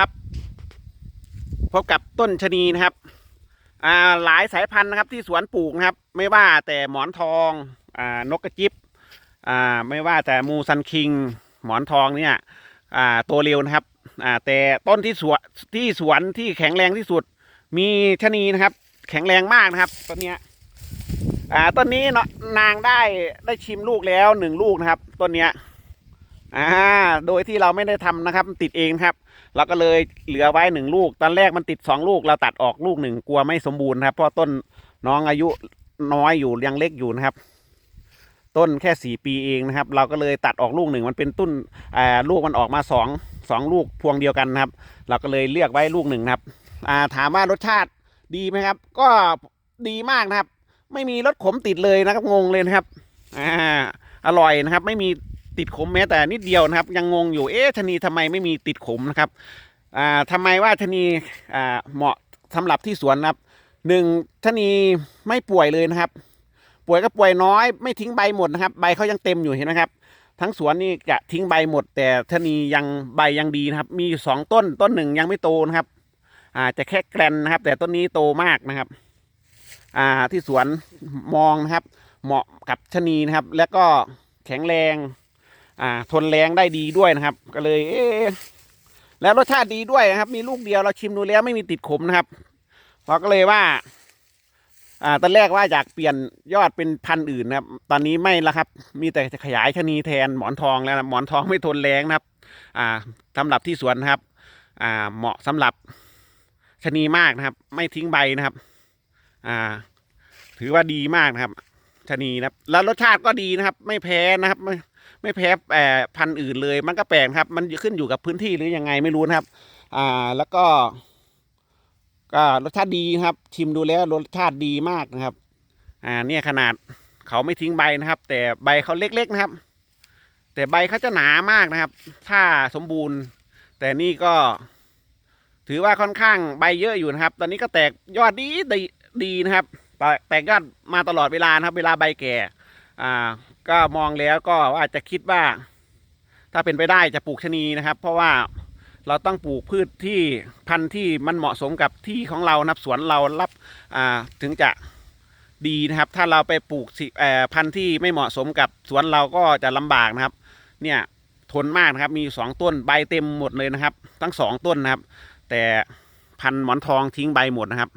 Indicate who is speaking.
Speaker 1: ครับพบกับต้นชะนีนะครับ อ่าหลายสายพันธุ์นะครับที่สวนปลูกนะครับ ไม่ว่าแต่หมอนทองอ่านกกระจิบอ่าไม่ว่าแต่มูซันคิง หมอนทองเนี่ยอ่าโตเร็วนะครับอ่าแต่ต้นที่สวนที่สวนที่แข็งแรงที่สุด มีชะนีนะครับ แข็งแรงมากนะครับต้นเนี้ยอ่าต้นนี้เนาะนางได้ได้ชิมลูกแล้วหนึ่งลูกนะครับต้นเนี้ย อ่าโดยที่เราไม่ได้ทำนะครับติดเองครับ เราก็เลยเหลือไว้หนึ่งลูก ตอนแรกมันติดสองลูกเราตัดออกลูกหนึ่งกลัวไม่สมบูรณ์ครับ เพราะต้นน้องอายุน้อยอยู่ยังเล็กอยู่นะครับ ต้นแค่สี่ปีเองนะครับ เราก็เลยตัดออกลูกหนึ่งมันเป็นต้นอ่าลูกมันออกมาสองสองลูกพวงเดียวกันนะครับ เราก็เลยเลือกไว้ลูกหนึ่งครับอ่าถามว่ารสชาติดีไหมครับ ก็ดีมากนะครับ ไม่มีรสขมติดเลยนะครับงงเลยนะครับอ่าอร่อยนะครับ ไม่มี ติดขมแม้แต่นิดเดียวนะครับ ยังงงอยู่เอ๊ะชะนีทำไมไม่มีติดขมนะครับอ่าทำไมว่าชะนีอ่าเหมาะสำหรับที่สวนนะครับหนึ่งชะนีไม่ป่วยเลยนะครับ ป่วยก็ป่วยน้อย ไม่ทิ้งใบหมดนะครับ ใบเขายังเต็มอยู่เห็นไหมครับ ทั้งสวนนี่จะทิ้งใบหมด แต่ชะนียังใบยังดีนะครับ มีสองต้นต้นหนึ่งยังไม่โตนะครับอ่าจะแค่แกรนนะครับ แต่ต้นนี้โตมากนะครับ อ่าที่สวนมองนะครับ เหมาะกับชะนีนะครับ แล้วก็แข็งแรง อ่า ทนแรงได้ดีด้วยนะครับ ก็เลย เอ๊แล้วรสชาติดีด้วยนะครับ มีลูกเดียวเราชิมดูแล้วไม่มีติดขมนะครับเราก็เลยว่า อ่า ตอนแรกว่าอยากเปลี่ยนยอดเป็นพันธุ์อื่นนะครับ ตอนนี้ไม่ละครับ มีแต่จะขยายชะนีแทนหมอนทองแล้วนะหมอนทองไม่ทนแรงนะครับ อ่าสำหรับที่สวนนะครับ อ่า เหมาะสำหรับชะนีมากนะครับ ไม่ทิ้งใบนะครับ อ่า ถือว่าดีมากนะครับชะนีนะครับ แล้วรสชาติก็ดีนะครับ ไม่แพ้นะครับ ไม่แพ้แอ่อพันธุ์อื่นเลย มันก็แปลกครับ มันขึ้นอยู่กับพื้นที่หรือยังไงไม่รู้นะครับ อ่าแล้วก็ก็รสชาติดีครับ ชิมดูแล้วรสชาติดีมากนะครับ อ่าเนี่ยขนาดเขาไม่ทิ้งใบนะครับ แต่ใบเขาเล็กๆนะครับ แต่ใบเขาจะหนามากนะครับ ถ้าสมบูรณ์ แต่นี่ก็ ถือว่าค่อนข้างใบเยอะอยู่นะครับ ตอนนี้ก็แตกยอดดีดีดีนะครับ แตกแตกยอดมาตลอดเวลานะครับ เวลาใบแก่ อ่า ก็มองแล้วก็ว่าจจะคิดว่า ถ้าเป็นไปได้จะปลูกชะนีนะครับ เพราะว่าเราต้องปลูกพืชที่พันธุ์ที่มันเหมาะสมกับที่ของเรานะครับสวนเรารับถึงจะดีนะครับ ถ้าเราไปปลูกพันธุ์ที่ไม่เหมาะสมกับสวนเราก็จะลำบากนะครับ เนี่ยทนมากนะครับ มีสองต้นใบเต็มหมดเลยนะครับ ทั้งสองต้นนะครับ แต่พันธุ์หมอนทองทิ้งใบหมดนะครับ